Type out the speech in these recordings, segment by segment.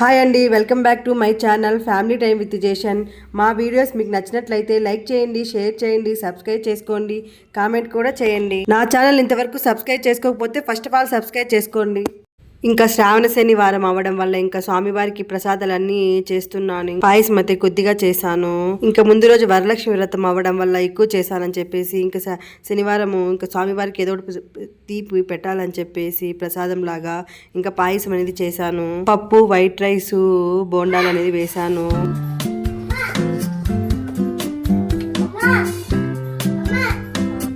Hi అండి welcome back to my channel family time with Jeshan. మా videos మీకు నచ్చినట్లయితే లైక్ చేయండి షేర్ చేయండి సబ్స్క్రైబ్ చేసుకోండి కామెంట్ కూడా చేయండి. నా ఛానల్ ఇంతవరకు సబ్స్క్రైబ్ చేసుకోకపోతే ఫస్ట్ ఆఫ్ ఆల్ సబ్స్క్రైబ్ చేసుకోండి. ఇంకా శ్రావణ శనివారం అవడం వల్ల ఇంకా స్వామివారికి ప్రసాదాలన్నీ చేస్తున్నాను. పాయసం అయితే కొద్దిగా చేశాను. ఇంకా ముందు రోజు వరలక్ష్మి వ్రతం అవడం వల్ల ఎక్కువ చేశానని చెప్పేసి ఇంకా శనివారం ఇంకా స్వామివారికి ఏదో ఒకటి తీపి పెట్టాలని చెప్పేసి ప్రసాదం లాగా ఇంకా పాయసం అనేది చేశాను. పప్పు వైట్ రైస్ బోండాలు అనేది వేశాను.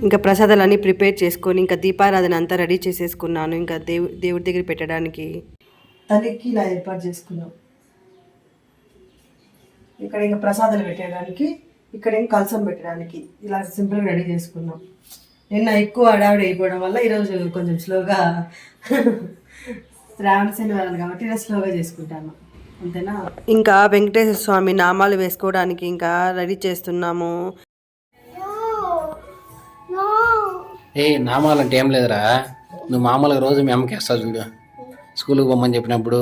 ఇంకా ప్రసాదాలన్నీ ప్రిపేర్ చేసుకొని ఇంకా దీపారాధన అంతా రెడీ చేసేసుకున్నాను. ఇంకా దేవు దేవుడి దగ్గర పెట్టడానికి తల్లికి ఇలా ఏర్పాటు చేసుకున్నాం. ఇక్కడ ఇంకా ప్రసాదాలు పెట్టడానికి ఇక్కడ ఇంకా కలసం పెట్టడానికి ఇలా సింపుల్గా రెడీ చేసుకున్నాం. నిన్న ఎక్కువ అడావిడి అయిపోవడం వల్ల ఈరోజు కొంచెం స్లోగా శ్రావణ శనివారాలు కాబట్టి ఇలా స్లోగా చేసుకుంటాను. అంతేనా? ఇంకా వెంకటేశ్వర స్వామి నామాలు వేసుకోవడానికి ఇంకా రెడీ చేస్తున్నాము. ఏ నామాలంటే ఏం లేదురా. నువ్వు మామూలుగా రోజు మీ అమ్మకి వేస్తావు చూడు. స్కూల్కి పోమని చెప్పినప్పుడు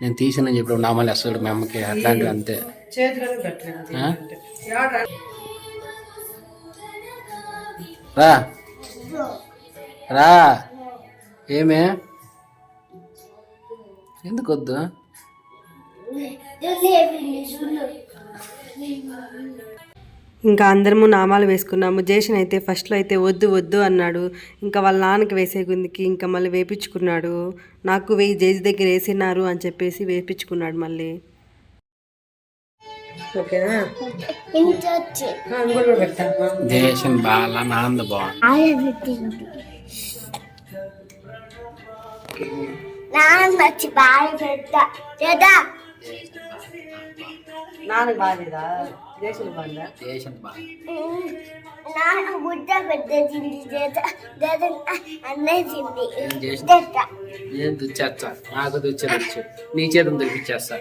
నేను తీసినని చెప్పినప్పుడు నామాలు వేస్తావు చూడు మీ అమ్మకి అట్లాంటివి అంతే? రా. రా. ఏమే? ఎందుకు వద్దు? ఇంకా అందరము నామాలు వేసుకున్నాము. జేషన్ అయితే ఫస్ట్లో అయితే వద్దు వద్దు అన్నాడు. ఇంకా వాళ్ళ నాన్నకి వేసే గుందికి ఇంకా మళ్ళీ వేపించుకున్నాడు. నాకు వెయ్యి జేజి దగ్గర వేసినారు అని చెప్పేసి వేపించుకున్నాడు మళ్ళీ. బాగా నాంద బాగుంది. నాన్నొచ్చి బాగా పెద్ద చేదా నాన్న బాగాలేదా జేషన్ బాగుందా దేశం బాగా నాన్న బుడ్డ పెద్దచింది చేత చేత అన్నేసింది ఏం చేత దుచ్చేస్తా? నాకు దుచ్చేది వచ్చు నీ దుడిపించేస్తా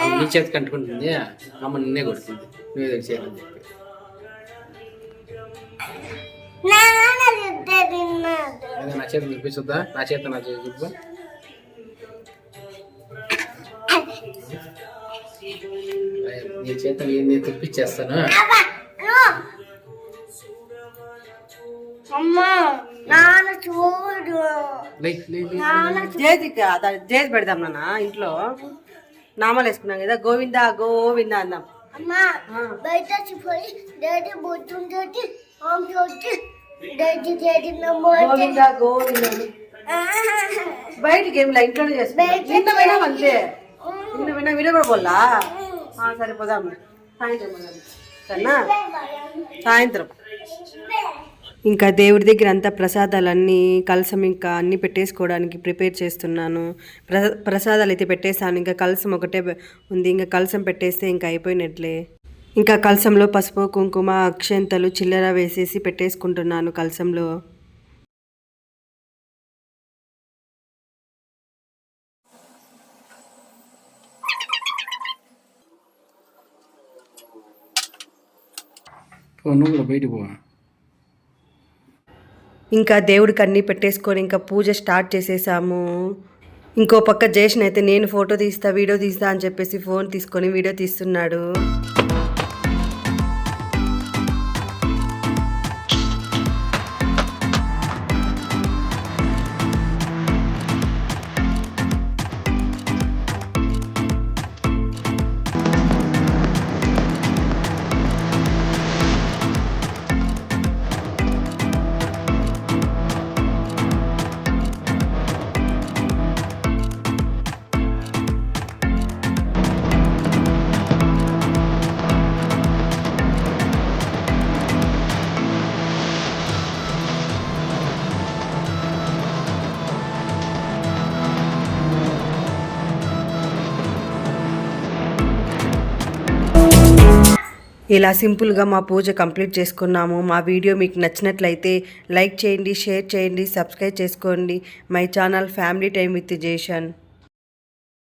మళ్ళీ నీ చేతి కంటుకుంటుంది అమ్మ నిన్నే కొడుతుంది. నువ్వే దుడిచేయని చెప్పి. నా చేతిని చూపించుద్దా నా చేతి నా చేతి చూపు నీ చేత నేను తెప్పించేస్తాను? అబ్బా, నో. అమ్మా నాన్న చూడు. లే లే లే. నాన్న జేజికి జేజ్ పెడదాం నాన్న ఇంట్లో. నామాలు వేసుకున్నాం కదా గోవిందా గోవిందా అందాం అమ్మా బయట daddy daddy daddy Govinda Govinda అని. బయటికి ఏం లే ఇంట్లోనే పోయినాం అంతే. విన్న వీడియో కూడా పోలా సరే సాయంత్రం సరేనా? సాయంత్రం. ఇంకా దేవుడి దగ్గర అంతా ప్రసాదాలన్నీ కలసం ఇంకా అన్నీ పెట్టేసుకోవడానికి ప్రిపేర్ చేస్తున్నాను. ప్రసా ప్రసాదాలు అయితే పెట్టేస్తాను ఇంకా కలసం ఒకటే ఉంది. ఇంకా కలసం పెట్టేస్తే ఇంకా అయిపోయినట్లే. ఇంకా కలసంలో పసుపు కుంకుమ అక్షంతలు చిల్లర వేసేసి పెట్టేసుకుంటున్నాను కలసంలో. నువ్వు కూడా బయటికి ఇంకా దేవుడికి అన్నీ పెట్టేసుకొని ఇంకా పూజ స్టార్ట్ చేసేసాము. ఇంకో పక్క జేషన్ అయితే నేను ఫోటో తీస్తా వీడియో తీస్తా అని చెప్పేసి ఫోన్ తీసుకొని వీడియో తీస్తున్నాడు. ఇలా సింపుల్గా మా పూజ కంప్లీట్ చేసుకున్నాము. మా వీడియో మీకు నచ్చినట్లయితే లైక్ చేయండి షేర్ చేయండి సబ్స్క్రైబ్ చేసుకోండి. My channel family time with Jeshan.